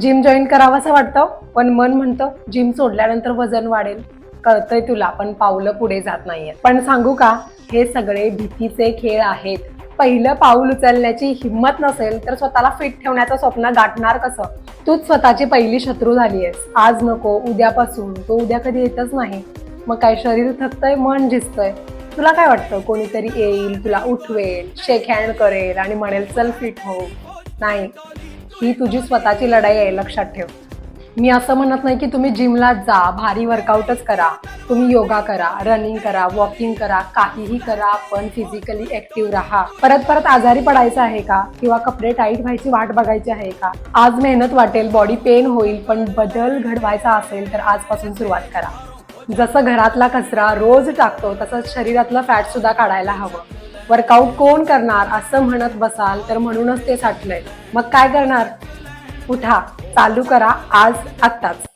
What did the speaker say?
Gym join करावासा वाटतं पण मन म्हणतं जिम सोडल्यानंतर वजन वाढेल. कळतंय तुला पण पावलं पुढे जात नाहीये पण सांगू का हे सगळे भीतीचे खेळ आहेत. पहिलं पाऊल उचलण्याची हिंमत नसेल तर स्वतःला फिट ठेवण्याचं स्वप्न गाठणार कसं? तूच स्वतःची पहिली शत्रू झालीयस. आज नको उद्यापासून. तो उद्या कधी येतच नाही. मग काय शरीर थकतंय मन झिजतंय? तुला काय वाटतं कोणीतरी येईल तुला उठवेल शेक हँड करेल आणि म्हणेल चल फिट हो. नाही. ही तुझी स्वतःची लढाई आहे लक्षात ठेव. मी असं म्हणत नाही की तुम्ही जिमला जा भारी वर्कआउटच करा. तुम्ही योगा करा रनिंग करा वॉकिंग करा काहीही करा पण फिजिकली ऍक्टिव्ह राहा. परत परत आजारी पडायचं आहे का? किंवा कपडे टाईट व्हायची वाट बघायची आहे का? आज मेहनत वाटेल बॉडी पेन होईल पण बदल घडवायचा असेल तर आजपासून सुरुवात करा. जसं घरातला कचरा रोज टाकतो तसंच शरीरातलं फॅट सुद्धा काढायला हवं. वर्कआउट कोण करणार असं म्हणत बसाल तर म्हणूनच ते साठलंय. मग काय करणार? उठा चालू करा आज आत्ताच.